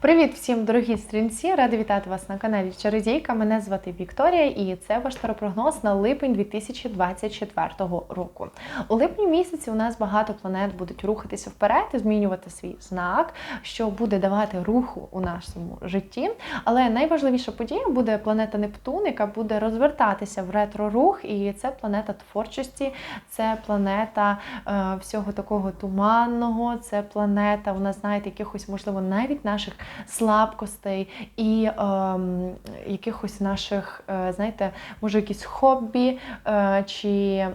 Привіт всім, дорогі стрільці! Рада вітати вас на каналі Чародійка. Мене звати Вікторія, і це ваш таропрогноз на липень 2024 року. У липні місяці у нас багато планет будуть рухатися вперед і змінювати свій знак, що буде давати руху у нашому житті. Але найважливіша подія буде планета Нептун, яка буде розвертатися в ретро-рух, і це планета творчості, це планета е, всього такого туманного, це планета, у нас знаєте, якихось, можливо, навіть наших слабкостей і е, якихось наших, е, знаєте, може, якісь хобі е, чи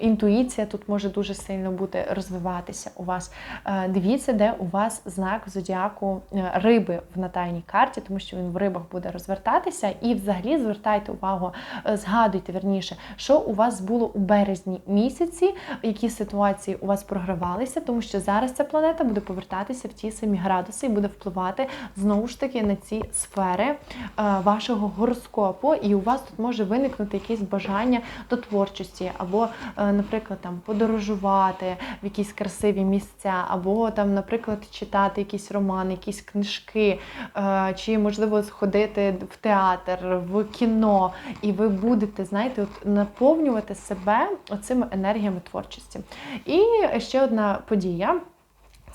інтуїція тут може дуже сильно бути розвиватися у вас. Е, дивіться, де у вас знак зодіаку е, риби в натальній карті, тому що він в рибах буде розвертатися. І взагалі звертайте увагу, е, згадуйте верніше, що у вас було у березні місяці, які ситуації у вас програвалися, тому що зараз ця планета буде повертатися в ті самі градуси і буде впливати знову ж таки на ці сфери е, вашого гороскопу, і у вас тут може виникнути якесь бажання до творчості, або, е, наприклад, там подорожувати в якісь красиві місця, або там, наприклад, читати якісь романи, якісь книжки, е, чи можливо сходити в театр, в кіно, і ви будете, знаєте, от наповнювати себе оцими енергіями творчості. І ще одна подія.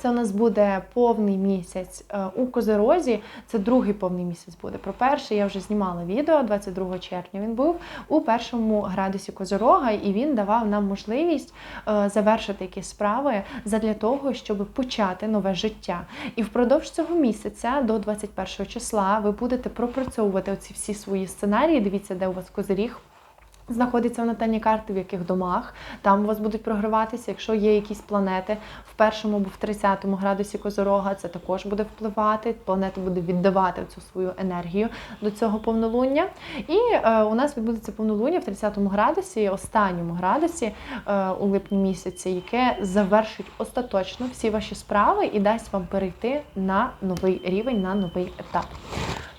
Це у нас буде повний місяць е, у Козерозі. Це другий повний місяць буде. Про перший я вже знімала відео 22 червня. Він був у першому градусі Козорога, і він давав нам можливість е, завершити якісь справи задля того, щоб почати нове життя. І впродовж цього місяця до 21 числа ви будете пропрацьовувати оці всі свої сценарії. Дивіться, де у вас козиріг. Знаходиться в натальній карти, в яких домах там у вас будуть програватися. Якщо є якісь планети в першому або в 30 градусі Козорога, це також буде впливати. Планета буде віддавати цю свою енергію до цього повнолуння. І е, у нас відбудеться повнолуння в 30 градусі, останньому градусі е, у липні місяці, яке завершить остаточно всі ваші справи і дасть вам перейти на новий рівень, на новий етап.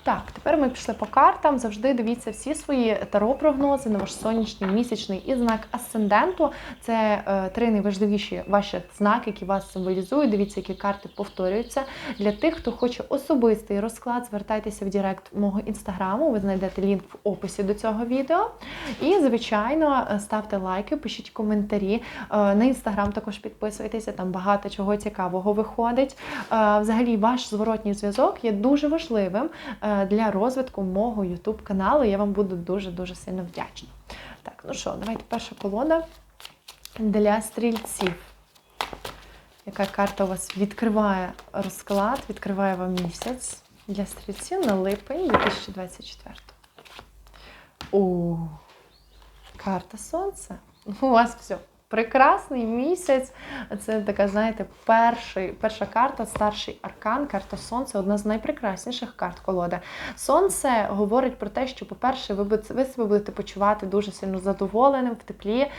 Так, тепер ми пішли по картам. Завжди дивіться всі свої таро-прогнози на ваш сонячний, місячний і знак асценденту. Це е, три найважливіші ваші знаки, які вас символізують. Дивіться, які карти повторюються. Для тих, хто хоче особистий розклад, звертайтеся в Директ мого інстаграму. Ви знайдете лінк в описі до цього відео. І, звичайно, е, ставте лайки, пишіть коментарі. Е, на інстаграм також підписуйтеся, там багато чого цікавого виходить. Е, взагалі, ваш зворотній зв'язок є дуже важливим. Е, для розвитку мого YouTube каналу. Я вам буду дуже-дуже сильно вдячна. Так, ну що, давайте перша колода для стрільців. Яка карта у вас відкриває розклад, відкриває вам місяць для стрільців на липень 2024. О, карта Сонця. У вас все. Прекрасний місяць. Це така, знаєте, перший, перша карта, старший аркан, карта Сонця одна з найпрекрасніших карт колоди. Сонце говорить про те, що, по-перше, ви ви себе будете почувати дуже сильно задоволеним, в теплі. Е,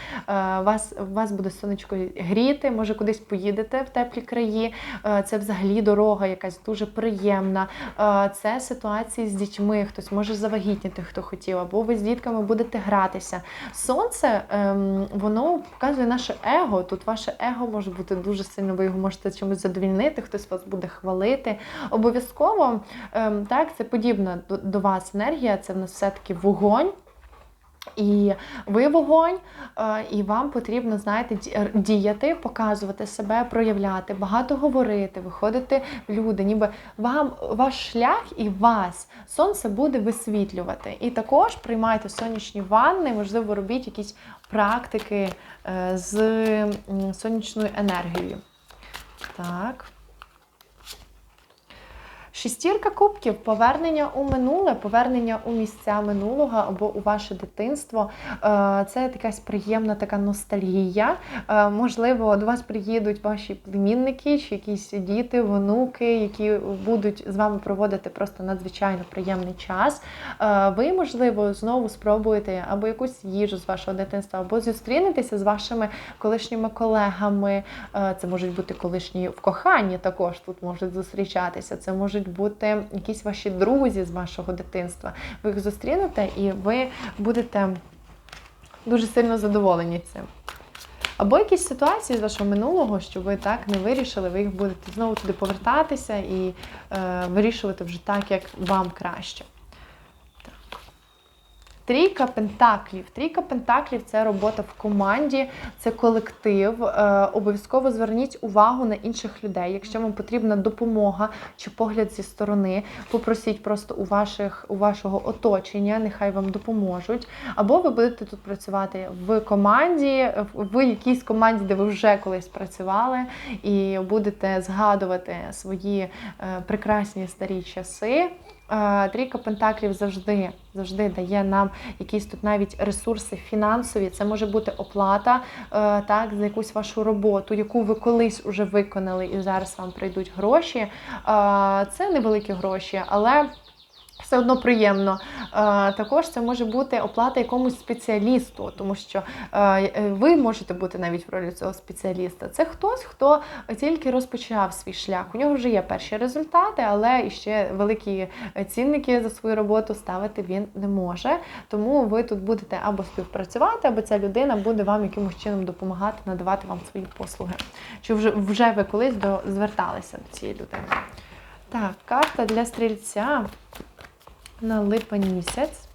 вас вас буде сонечко гріти, може кудись поїдете в теплі краї. Е, це взагалі дорога якась дуже приємна. Е, це ситуації з дітьми, хтось може завагітніти, хто хотів, або ви з дітками будете гратися. Сонце, ем, воно показує показує наше его. Тут ваше его може бути дуже сильно, ви його можете чимось задовільнити, хтось вас буде хвалити. Обов'язково ем, так, це подібна до, вас енергія, це в нас все-таки вогонь. І ви вогонь, е, і вам потрібно, знаєте, діяти, показувати себе, проявляти, багато говорити, виходити в люди, ніби вам ваш шлях і вас сонце буде висвітлювати. І також приймайте сонячні ванни, можливо, робіть якісь практики е, з сонячною енергією. Так. Шістірка кубків повернення у минуле, повернення у місця минулого або у ваше дитинство. Е, це якась приємна така ностальгія. Е, можливо, до вас приїдуть ваші племінники чи якісь діти, внуки, які будуть з вами проводити просто надзвичайно приємний час. Е, ви, можливо, знову спробуєте або якусь їжу з вашого дитинства, або зустрінетеся з вашими колишніми колегами. Це можуть бути колишні в коханні, також тут можуть зустрічатися. Це можуть можуть бути якісь ваші друзі з вашого дитинства. Ви їх зустрінете і ви будете дуже сильно задоволені цим. Або якісь ситуації з вашого минулого, що ви так не вирішили, ви їх будете знову туди повертатися і е, вирішувати вже так, як вам краще. Трійка пентаклів. Трійка пентаклів це робота в команді, це колектив. Е, обов'язково зверніть увагу на інших людей. Якщо вам потрібна допомога чи погляд зі сторони, попросіть просто у ваших у вашого оточення, нехай вам допоможуть. Або ви будете тут працювати в команді, в, якійсь команді, де ви вже колись працювали, і будете згадувати свої е, прекрасні старі часи. Трійка Пентаклів завжди завжди дає нам якісь тут навіть ресурси фінансові. Це може бути оплата е, так, за якусь вашу роботу, яку ви колись уже виконали, і зараз вам прийдуть гроші. Це невеликі гроші, але. Все одно приємно. Е, Також це може бути оплата якомусь спеціалісту, тому що е, ви можете бути навіть в ролі цього спеціаліста. Це хтось, хто тільки розпочав свій шлях. У нього вже є перші результати, але ще великі цінники за свою роботу ставити він не може. Тому ви тут будете або співпрацювати, або ця людина буде вам якимось чином допомагати, надавати вам свої послуги. Чи вже вже ви колись до зверталися до цієї людини? Так, карта для стрільця на липень місяць.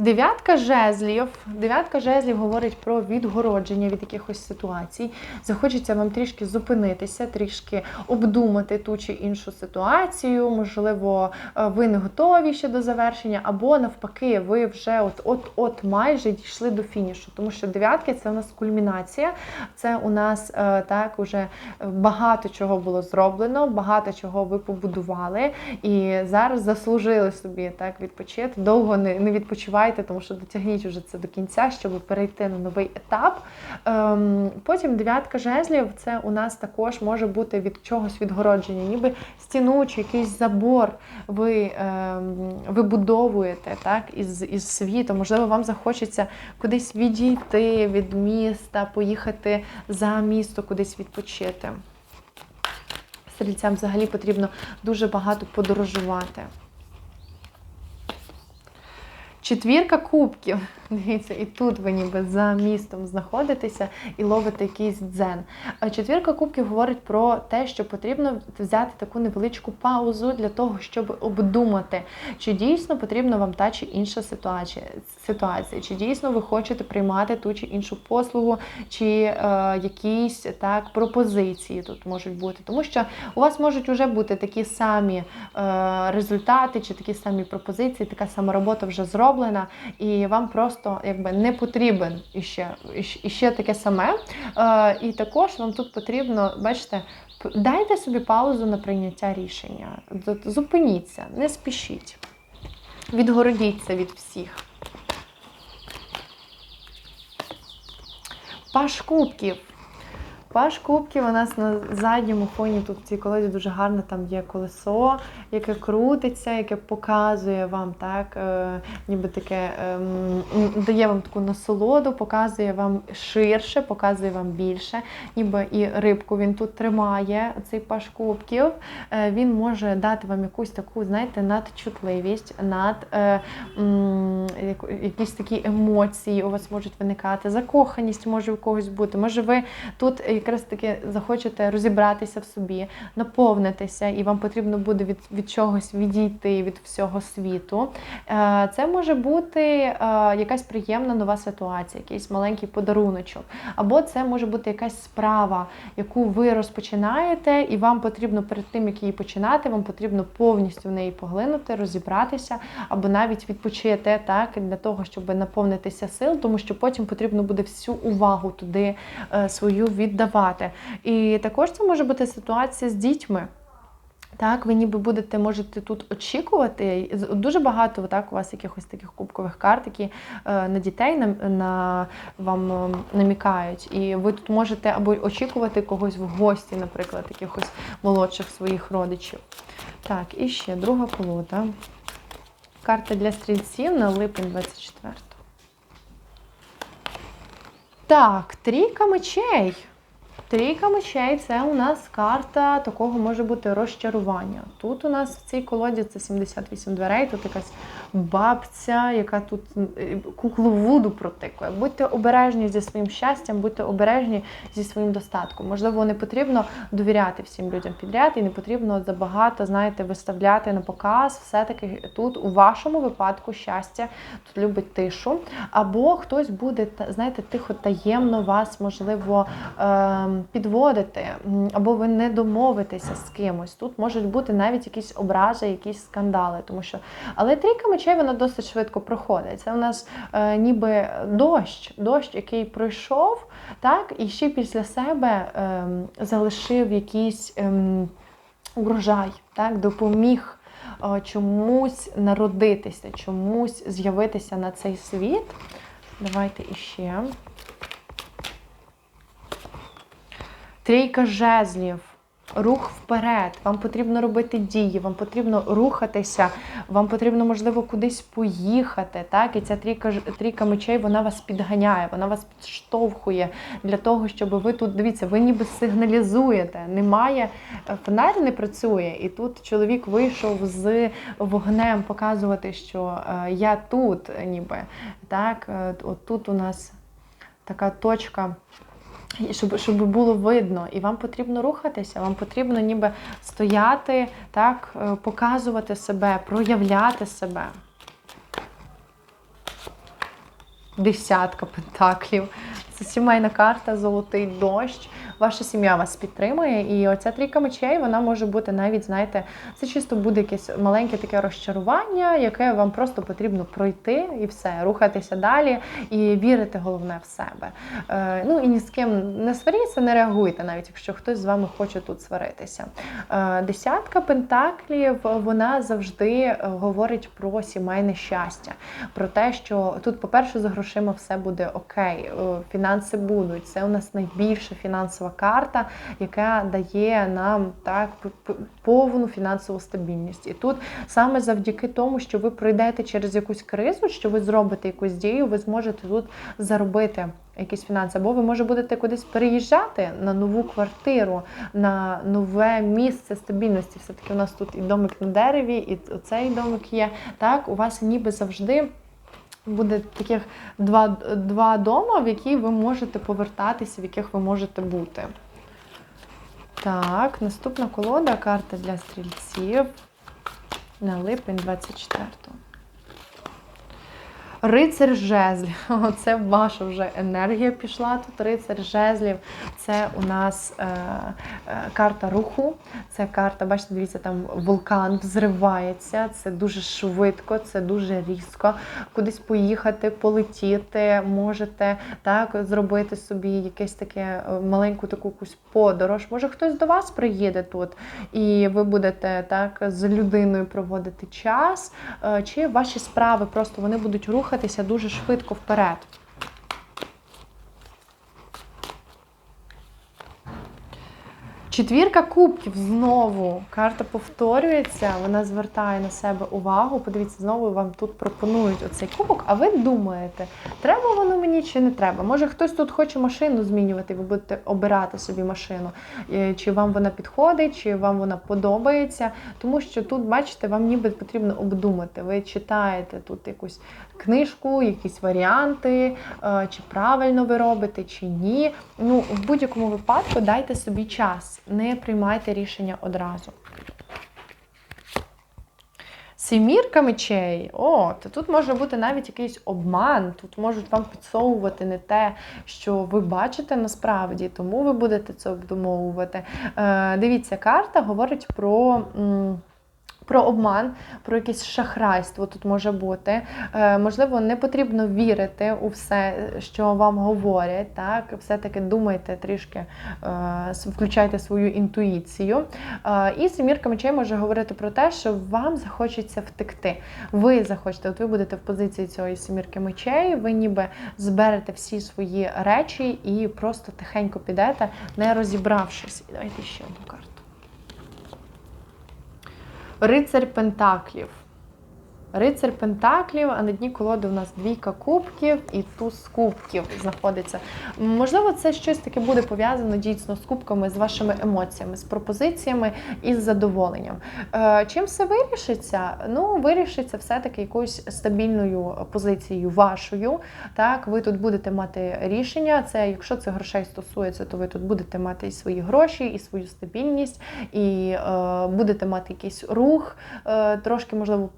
Дев'ятка жезлів. Дев'ятка жезлів говорить про відгородження від якихось ситуацій. Захочеться вам трішки зупинитися, трішки обдумати ту чи іншу ситуацію. Можливо, е, ви не готові ще до завершення, або навпаки, ви вже от-от-от майже дійшли до фінішу. Тому що дев'ятки це у нас кульмінація. Це у нас е, так уже багато чого було зроблено, багато чого ви побудували. І зараз заслужили собі так відпочити. Довго не, не відпочивайте тому що дотягніть вже це до кінця, щоб перейти на новий етап. Ем, Потім дев'ятка жезлів це у нас також може бути від чогось відгородження, ніби стіну чи якийсь забор ви ем, вибудовуєте так, із, із світу. Можливо, вам захочеться кудись відійти від міста, поїхати за місто, кудись відпочити. Стрільцям взагалі потрібно дуже багато подорожувати. Четвірка кубків. Дивіться, і тут ви ніби за містом знаходитеся і ловите якийсь дзен. Четвірка кубків говорить про те, що потрібно взяти таку невеличку паузу для того, щоб обдумати, чи дійсно потрібна вам та чи інша ситуація, ситуація, чи дійсно ви хочете приймати ту чи іншу послугу, чи е, якісь так пропозиції тут можуть бути. Тому що у вас можуть вже бути такі самі е, результати, чи такі самі пропозиції, така сама робота вже зроблена, і вам просто якби не потрібен іще, іще таке саме. Е, І також вам тут потрібно, бачите, дайте собі паузу на прийняття рішення. Зупиніться, не спішіть. Відгородіться від всіх. Паш кубків. Паш кубків у нас на задньому фоні тут в цій колоді дуже гарно там є колесо, яке крутиться, яке показує вам так, е, ніби таке е, дає вам таку насолоду, показує вам ширше, показує вам більше, ніби і рибку він тут тримає, цей паш кубків. Е, він може дати вам якусь таку, знаєте, надчутливість, над е, м, якісь такі емоції у вас можуть виникати, закоханість може у когось бути. Може, ви тут якраз таки захочете розібратися в собі, наповнитися, і вам потрібно буде від від чогось відійти від всього світу. Е, це може бути е, якась приємна нова ситуація, якийсь маленький подаруночок. Або це може бути якась справа, яку ви розпочинаєте, і вам потрібно перед тим, як її починати, вам потрібно повністю в неї поглинути, розібратися, або навіть відпочити так, для того, щоб наповнитися сил, тому що потім потрібно буде всю увагу туди е, свою віддавати. І також це може бути ситуація з дітьми. Так, ви ніби будете, можете тут очікувати. Дуже багато так, у вас якихось таких кубкових карт, які е, на дітей на, на вам е, намікають. І ви тут можете або очікувати когось в гості, наприклад, якихось молодших своїх родичів. Так, і ще друга колода. Карта для стрільців на липень 24. Так, трійка мечей. Трійка мечей це у нас карта такого може бути розчарування. Тут у нас в цій колоді це 78 дверей, тут якась бабця, яка тут е, куклу вуду протикує. Будьте обережні зі своїм щастям, будьте обережні зі своїм достатком. Можливо, не потрібно довіряти всім людям підряд, і не потрібно забагато, знаєте, виставляти на показ. Все-таки тут у вашому випадку щастя тут любить тишу. Або хтось буде, знаєте, тихо таємно вас, можливо, ем, підводити, або ви не домовитеся з кимось. Тут можуть бути навіть якісь образи, якісь скандали, тому що. Але трійка мечей вона досить швидко проходить. Це у нас е, ніби дощ, дощ, який пройшов, так, і ще після себе е, залишив якийсь е, урожай, так, допоміг. Е, чомусь народитися, чомусь з'явитися на цей світ. Давайте іще. Трійка жезлів. Рух вперед, вам потрібно робити дії, вам потрібно рухатися, вам потрібно, можливо, кудись поїхати. Так? І ця трійка трійка мечей вона вас підганяє, вона вас підштовхує для того, щоб ви тут, дивіться, ви ніби сигналізуєте. Немає, е, фонарь не працює. І тут чоловік вийшов з вогнем показувати, що е, я тут, ніби. Так? Е, от тут у нас така точка щоб щоб було видно, і вам потрібно рухатися, вам потрібно ніби стояти, так, е, показувати себе, проявляти себе. Десятка пентаклів. Це сімейна карта, золотий дощ ваша сім'я вас підтримує. І оця трійка мечей вона може бути навіть, знаєте, це чисто буде якесь маленьке таке розчарування, яке вам просто потрібно пройти і все, рухатися далі і вірити головне в себе. Е, ну і ні з ким не сваріться, не реагуйте, навіть якщо хтось з вами хоче тут сваритися. Е, десятка пентаклів вона завжди говорить про сімейне щастя, про те, що тут, по-перше, за грошима все буде окей, е, фінанси будуть. Це у нас найбільша фінансова карта, яка дає нам так повну фінансову стабільність. І тут саме завдяки тому, що ви пройдете через якусь кризу, що ви зробите якусь дію, ви зможете тут заробити. Якісь фінанси, або ви може будете кудись переїжджати на нову квартиру, на нове місце стабільності. Все-таки у нас тут і домик на дереві, і цей домик є. Так, у вас ніби завжди буде таких два два дома, в які ви можете повертатися, в яких ви можете бути. Так, наступна колода карта для стрільців на липень 24-го. Рицар жезлів. Оце ваша вже енергія пішла. Тут рицар жезлів. Це у нас е, е, карта руху. Це карта, бачите, дивіться, там вулкан взривається. Це дуже швидко, це дуже різко. Кудись поїхати, полетіти, можете так зробити собі якесь таке е, маленьку таку якусь подорож. Може, хтось до вас приїде тут, і ви будете так з людиною проводити час, е, чи ваші справи просто вони будуть рухати рухатися дуже швидко вперед. Четвірка кубків знову. Карта повторюється, вона звертає на себе увагу. Подивіться, знову вам тут пропонують оцей кубок, а ви думаєте, треба воно мені чи не треба? Може хтось тут хоче машину змінювати, ви будете обирати собі машину, е, чи вам вона підходить, чи вам вона подобається. Тому що тут, бачите, вам ніби потрібно обдумати. Ви читаєте тут якусь книжку, якісь варіанти, е, чи правильно ви робите, чи ні. Ну, В будь-якому випадку дайте собі час не приймайте рішення одразу. Сімірка мечей, о, то тут може бути навіть якийсь обман, тут можуть вам підсовувати не те, що ви бачите насправді, тому ви будете це обдумовувати. Е, Дивіться, карта говорить про. М про обман, про якесь шахрайство тут може бути. Е, можливо, не потрібно вірити у все, що вам говорять. Так, все-таки думайте трішки, е, включайте свою інтуїцію. Е, і семірка мечей може говорити про те, що вам захочеться втекти. Ви захочете, от ви будете в позиції цієї семірки мечей, ви ніби зберете всі свої речі і просто тихенько підете, не розібравшись. Давайте ще одну карту. Рицарь Пентаклів. Рицар Пентаклів, а на дні колоди у нас двійка кубків і туз кубків знаходиться. Можливо, це щось таке буде пов'язано дійсно з кубками, з вашими емоціями, з пропозиціями і з задоволенням. Е, Чим все вирішиться? Ну, вирішиться все-таки якоюсь стабільною позицією вашою. Так, ви тут будете мати рішення. Це якщо це грошей стосується, то ви тут будете мати і свої гроші, і свою стабільність, і е, будете мати якийсь рух, е, трошки можливо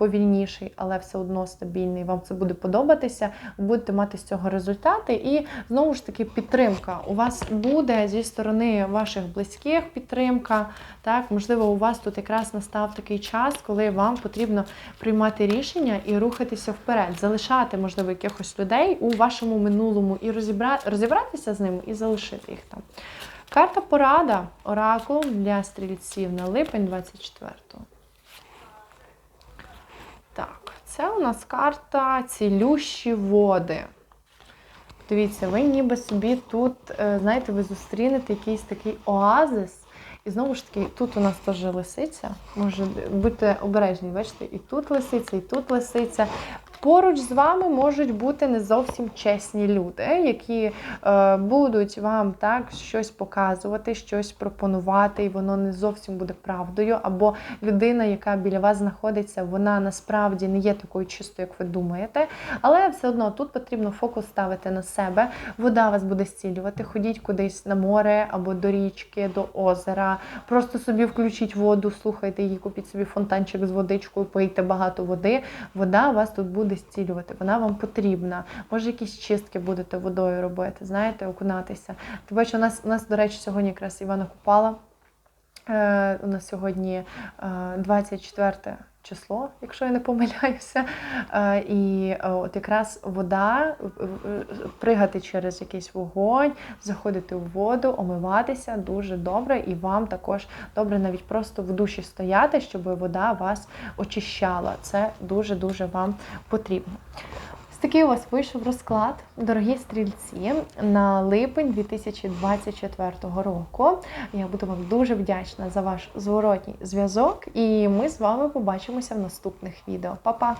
повільніший, але все одно стабільний. Вам це буде подобатися. Ви будете мати з цього результати. І знову ж таки підтримка. У вас буде зі сторони ваших близьких підтримка. Так, можливо, у вас тут якраз настав такий час, коли вам потрібно приймати рішення і рухатися вперед, залишати, можливо, якихось людей у вашому минулому і розібра... розібратися з ними і залишити їх там. Карта порада оракул для стрільців на липень 24-го. Так, це у нас карта цілющі води. Дивіться, ви ніби собі тут, е, знаєте, ви зустрінете якийсь такий оазис. І знову ж таки, тут у нас теж лисиця. Може, будьте обережні, бачите, і тут лисиця, і тут лисиця. Поруч з вами можуть бути не зовсім чесні люди, які е, будуть вам так щось показувати, щось пропонувати, і воно не зовсім буде правдою. Або людина, яка біля вас знаходиться, вона насправді не є такою чистою, як ви думаєте. Але все одно тут потрібно фокус ставити на себе. Вода вас буде зцілювати. Ходіть кудись на море або до річки, до озера. Просто собі включіть воду, слухайте її, купіть собі фонтанчик з водичкою, пийте багато води. Вода вас тут буде зцілювати, вона вам потрібна. Може, якісь чистки будете водою робити, знаєте, окунатися. Ти бачиш, у нас, у нас, до речі, сьогодні якраз Івана Купала. Е, у нас сьогодні е, 24 число, якщо я не помиляюся. Е, і е, от якраз вода, пригати через якийсь вогонь, заходити в воду, омиватися дуже добре, і вам також добре навіть просто в душі стояти, щоб вода вас очищала. Це дуже-дуже вам потрібно. Такий у вас вийшов розклад, дорогі стрільці, на липень 2024 року. Я буду вам дуже вдячна за ваш зворотній зв'язок, і ми з вами побачимося в наступних відео. Па-па!